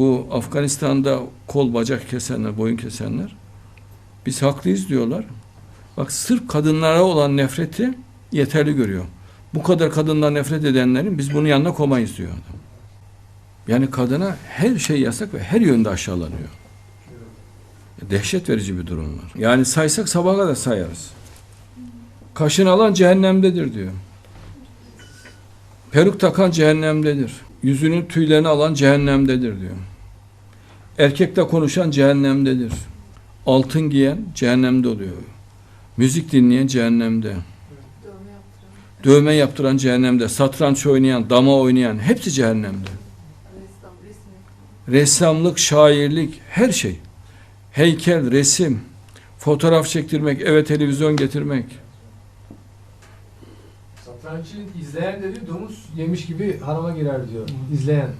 bu Afganistan'da kol bacak kesenler, boyun kesenler biz haklıyız diyorlar. Bak sırf kadınlara olan nefreti yeterli görüyor. Bu kadar kadından nefret edenlerin biz bunun yanına komayız diyor adam. Yani kadına her şey yasak ve her yönde aşağılanıyor. Dehşet verici bir durum var. Yani saysak sabaha kadar sayarız. Kaşını alan cehennemdedir diyor. Peruk takan cehennemdedir. Yüzünün tüylerini alan cehennemdedir diyor. Erkekle konuşan cehennemdedir. Altın giyen cehennemde oluyor. Müzik dinleyen cehennemde. Dövme yaptıran. Cehennemde. Satranç oynayan, dama oynayan hepsi cehennemde. Ressamlık, şairlik, her şey. Heykel, resim, fotoğraf çektirmek, eve televizyon getirmek. Satrançı izleyen dedi domuz yemiş gibi harama girer diyor. İzleyen.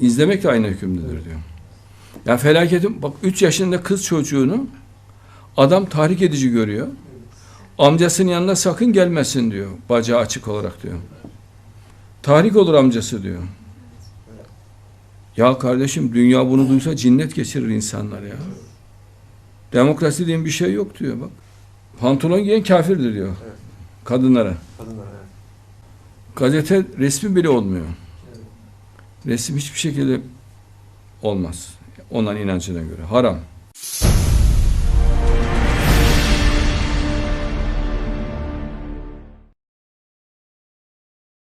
İzlemek de aynı hükümdedir diyor. Ya felaketim bak 3 yaşında kız çocuğunu adam tahrik edici görüyor. Amcasının yanına sakın gelmesin diyor. Bacağı açık olarak diyor. Tahrik olur amcası diyor. Ya kardeşim dünya bunu duysa cinnet geçirir insanlar ya. Demokrasi diye bir şey yok diyor bak. Pantolon giyen kafirdir diyor. Kadınlara. Kadınlar evet. Gazete resmi bile olmuyor. Resim hiçbir şekilde olmaz. Onların inancına göre. Haram.